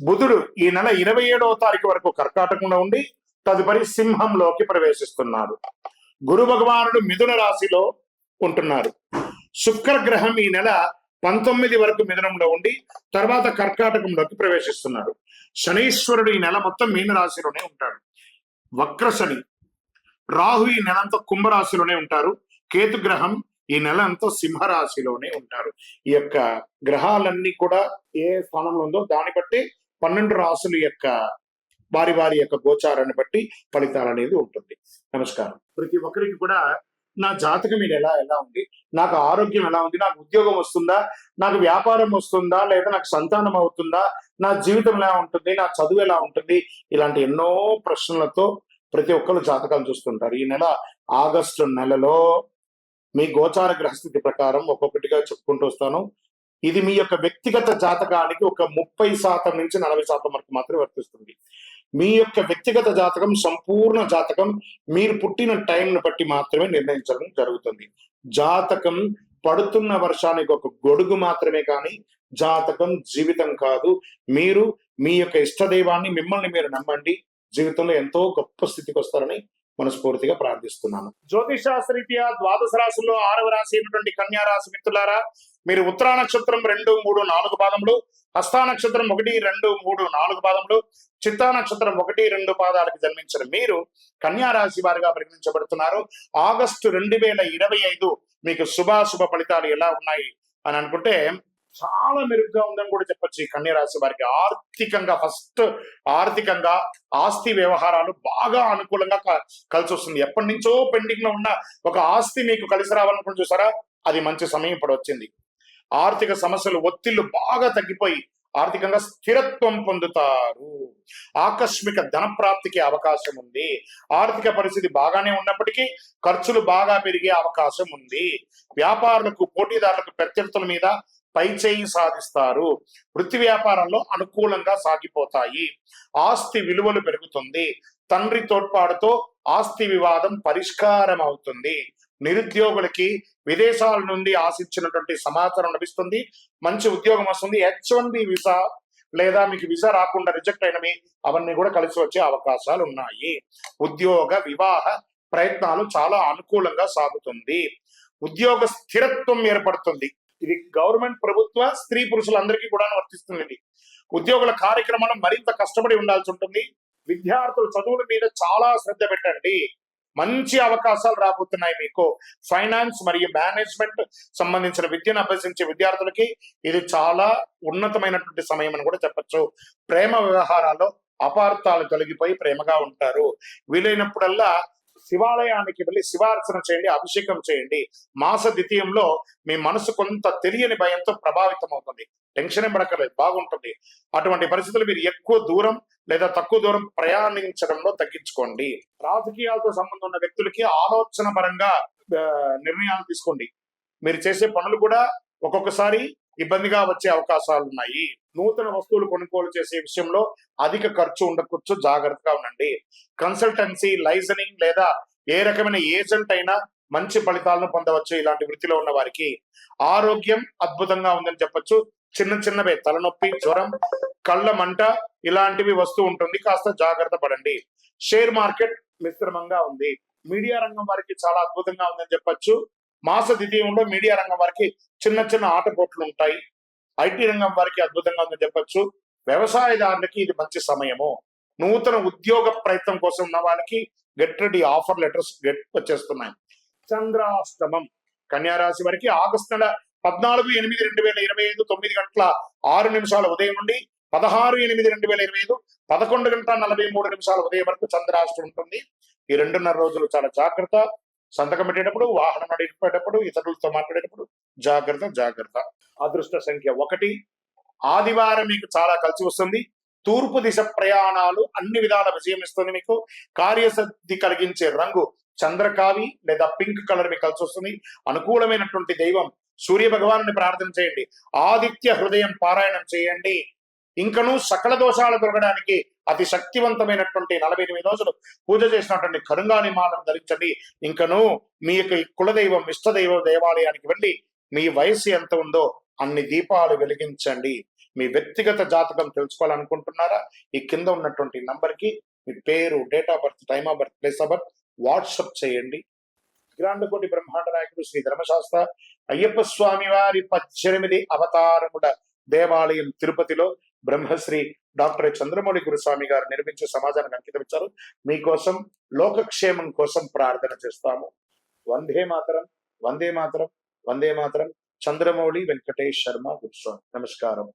బుధుడు ఈ నెల ఇరవై ఏడవ తారీఖు వరకు కర్కాటకంలో ఉండి తదుపరి సింహంలోకి ప్రవేశిస్తున్నారు గురు భగవానుడు మిథున రాశిలో ఉంటున్నారు శుక్ర గ్రహం ఈ నెల పంతొమ్మిది వరకు మిథునంలో ఉండి తర్వాత కర్కాటకంలోకి ప్రవేశిస్తున్నారు శనీశ్వరుడు ఈ నెల మొత్తం మీన రాశిలోనే ఉంటాడు. వక్ర శని రాహు ఈ నెలంతా కుంభరాశిలోనే ఉంటారు. కేతు గ్రహం ఈ నెల అంతా సింహరాశిలోనే ఉంటారు. ఈ యొక్క గ్రహాలన్నీ కూడా ఏ స్థానంలో ఉందో దాన్ని బట్టి పన్నెండు రాసుల యొక్క వారి వారి యొక్క గోచారాన్ని బట్టి ఫలితాలు అనేది ఉంటుంది. నమస్కారం. ప్రతి ఒక్కరికి కూడా నా జాతకం ఇది ఎలా ఎలా ఉంది? నాకు ఆరోగ్యం ఎలా ఉంది? నాకు ఉద్యోగం వస్తుందా? నాకు వ్యాపారం వస్తుందా? లేదా నాకు సంతానం అవుతుందా? నా జీవితం ఎలా ఉంటుంది? నా చదువు ఎలా ఉంటుంది? ఇలాంటి ఎన్నో ప్రశ్నలతో ప్రతి ఒక్కరు జాతకాలు చూస్తుంటారు. ఈ నెల ఆగస్టు నెలలో మీ గోచార గ్రహస్థితి ప్రకారం ఒక్కొక్కటిగా చెప్పుకుంటూ వస్తాను. ఇది మీ యొక్క వ్యక్తిగత జాతకానికి ఒక ముప్పై శాతం నుంచి నలభై శాతం వరకు మాత్రమే వర్తిస్తుంది. మీ యొక్క వ్యక్తిగత జాతకం సంపూర్ణ జాతకం మీరు పుట్టిన టైంను బట్టి మాత్రమే నిర్ణయించడం జరుగుతుంది. జాతకం పడుతున్న వర్షానికి ఒక గొడుగు మాత్రమే కానీ జాతకం జీవితం కాదు. మీరు మీ యొక్క ఇష్టదైవాన్ని మిమ్మల్ని మీరు నమ్మండి. జీవితంలో ఎంతో గొప్ప స్థితికి వస్తారని మనస్ఫూర్తిగా ప్రార్థిస్తున్నాను. జ్యోతిష్ శాస్త్రీత్యా ద్వాదశ రాశుల్లో ఆరవ రాశి అయినటువంటి కన్యా రాశి మిత్రులారా మీరు ఉత్తరా నక్షత్రం రెండు మూడు నాలుగు పాదములు హస్తా నక్షత్రం ఒకటి రెండు మూడు నాలుగు పాదములు చిత్తా నక్షత్రం ఒకటి రెండు పాదాలకు జన్మించిన మీరు కన్యా రాశి వారిగా పరిగణించబడుతున్నారు. ఆగస్టు రెండు వేల ఇరవై ఐదు మీకు శుభాశుభ ఫలితాలు ఎలా ఉన్నాయి అని అనుకుంటే చాలా మెరుగ్గా ఉందని కూడా చెప్పొచ్చు ఈ కన్య రాశి వారికి. ఆర్థికంగా ఫస్ట్ ఆర్థికంగా ఆస్తి వ్యవహారాలు బాగా అనుకూలంగా క- కలిసి వస్తుంది ఎప్పటి నుంచో పెండింగ్లో ఉన్న ఒక ఆస్తి మీకు కలిసి రావాలనుకుని చూసారా అది మంచి సమయం ఇప్పుడు వచ్చింది. ఆర్థిక సమస్యలు ఒత్తిళ్ళు బాగా తగ్గిపోయి ఆర్థికంగా స్థిరత్వం పొందుతారు. ఆకస్మిక ధన ప్రాప్తికి అవకాశం ఉంది. ఆర్థిక పరిస్థితి బాగానే ఉన్నప్పటికీ ఖర్చులు బాగా పెరిగే అవకాశం ఉంది. వ్యాపారులకు పోటీదారులకు ప్రత్యర్థుల మీద పై చేయి సాధిస్తారు. వృత్తి వ్యాపారంలో అనుకూలంగా సాగిపోతాయి. ఆస్తి విలువలు పెరుగుతుంది. తండ్రి తోడ్పాటుతో ఆస్తి వివాదం పరిష్కారం అవుతుంది నిరుద్యోగులకి విదేశాల నుండి ఆశించినటువంటి సమాచారం లభిస్తుంది. మంచి ఉద్యోగం వస్తుంది. హెచ్ వన్ బి వీసా లేదా మీకు వీసా రాకుండా రిజెక్ట్ అయినవి అవన్నీ కూడా కలిసి వచ్చే అవకాశాలు ఉన్నాయి. ఉద్యోగ వివాహ ప్రయత్నాలు చాలా అనుకూలంగా సాగుతుంది. ఉద్యోగ స్థిరత్వం ఏర్పడుతుంది. ఇది గవర్నమెంట్ ప్రభుత్వ స్త్రీ పురుషులందరికీ కూడా వర్తిస్తుంది ఇది. ఉద్యోగుల కార్యక్రమాలు మరింత కష్టపడి ఉండాల్సి ఉంటుంది. విద్యార్థుల చదువుల మీద చాలా శ్రద్ధ పెట్టండి. మంచి అవకాశాలు రాబోతున్నాయి మీకు. ఫైనాన్స్ మరియు మేనేజ్మెంట్ సంబంధించిన విద్యను అభ్యసించే విద్యార్థులకి ఇది చాలా ఉన్నతమైనటువంటి సమయం అని కూడా చెప్పచ్చు. ప్రేమ వ్యవహారాల్లో అపార్థాలు కలిగిపోయి ప్రేమగా ఉంటారు. వీలైనప్పుడల్లా శివాలయానికి వెళ్ళి శివార్చన చేయండి అభిషేకం చేయండి. మాస ద్వితీయంలో మీ మనసు కొంత తెలియని భయంతో ప్రభావితం అవుతుంది టెన్షన్ ఏం బాగుంటుంది. అటువంటి పరిస్థితులు మీరు ఎక్కువ దూరం లేదా తక్కువ దూరం ప్రయాణించడంలో తగ్గించుకోండి. రాజకీయాలతో సంబంధం ఉన్న వ్యక్తులకి ఆలోచన పరంగా నిర్ణయాలు తీసుకోండి. మీరు చేసే పనులు కూడా ఒక్కొక్కసారి ఇబ్బందిగా వచ్చే అవకాశాలు ఉన్నాయి నూతన వస్తువులు కొనుగోలు చేసే విషయంలో అధిక ఖర్చు ఉండకొచ్చు జాగ్రత్తగా ఉండండి. కన్సల్టెన్సీ లైజనింగ్ లేదా ఏ రకమైన ఏజెంట్ అయినా మంచి ఫలితాలను పొందవచ్చు ఇలాంటి వృత్తిలో ఉన్న వారికి. ఆరోగ్యం అద్భుతంగా ఉందని చెప్పొచ్చు. చిన్న చిన్నవే తలనొప్పి జ్వరం కళ్ళ మంట ఇలాంటివి వస్తూ ఉంటుంది. కాస్త జాగ్రత్త పడండి. షేర్ మార్కెట్ మిశ్రమంగా ఉంది. మీడియా రంగం వారికి చాలా అద్భుతంగా ఉందని చెప్పొచ్చు. మాస ద్వితీయంలో మీడియా రంగం వారికి చిన్న చిన్న ఆటపోట్లు ఉంటాయి. ఐటీ రంగం వారికి అద్భుతంగా ఉందని చెప్పొచ్చు. వ్యవసాయదారులకి ఇది మంచి సమయము. నూతన ఉద్యోగ ప్రయత్నం కోసం ఉన్న వాళ్ళకి get ready offer letters get వచ్చేస్తున్నాయి. చంద్రాష్టమం. కన్యారాశి వారికి ఆగస్టు నెల పద్నాలుగు ఎనిమిది రెండు వేల ఇరవై ఐదు తొమ్మిది గంటల ఆరు నిమిషాల ఉదయం నుండి పదహారు ఎనిమిది రెండు వేల ఇరవై ఐదు పదకొండు గంటల నలభై మూడు నిమిషాల ఉదయం వరకు చంద్రాష్టమం ఉంటుంది. ఈ రెండున్నర రోజులు చాలా జాగ్రత్త. సంతకం పెట్టేటప్పుడు వాహనం నడిపేటప్పుడు ఇతరులతో మాట్లాడేటప్పుడు జాగ్రత్త జాగ్రత్త. అదృష్ట సంఖ్య ఒకటి. ఆదివారం మీకు చాలా కలిసి వస్తుంది. తూర్పు దిశ ప్రయాణాలు అన్ని విధాల విజయం ఇస్తుంది మీకు. కార్యసిద్ధి కలిగించే రంగు చంద్రకావి లేదా పింక్ కలర్ మీకు కలిసి వస్తుంది. అనుకూలమైనటువంటి దైవం సూర్య భగవాను ప్రార్థన చేయండి. ఆదిత్య హృదయం పారాయణం చేయండి. ఇంకను సకల దోషాలు దొరకడానికి అతి శక్తివంతమైనటువంటి నలభై ఎనిమిది రోజులు పూజ చేసినటువంటి కరుంగాని మాలను ధరించండి. ఇంకను మీ యొక్క కులదైవం ఇష్టదైవ దేవాలయానికి వెళ్ళి మీ వయసు ఎంత ఉందో అన్ని దీపాలు వెలిగించండి. మీ వ్యక్తిగత జాతకం తెలుసుకోవాలనుకుంటున్నారా? ఈ కింద ఉన్నటువంటి నంబర్కి మీ పేరు date of birth time of birth place of birth WhatsApp చేయండి. గ్రాండకోటి బ్రహ్మాండ నాయకుడు శ్రీ ధర్మశాస్త్ర అయ్యప్ప స్వామి వారి పద్దెనిమిది అవతారముడ దేవాలయం తిరుపతిలో బ్రహ్మశ్రీ డాక్టర్ చంద్రమౌళి గురుస్వామి గారు నిర్మించే సమాజానికి అంకితం ఇచ్చారు. మీకోసం లోకక్షేమం కోసం ప్రార్థన చేస్తాము. వందే మాతరం వందే మాతరం వందే మాతరం. చంద్రమౌళి వెంకటేష్ శర్మ గురుస్వామి. నమస్కారం.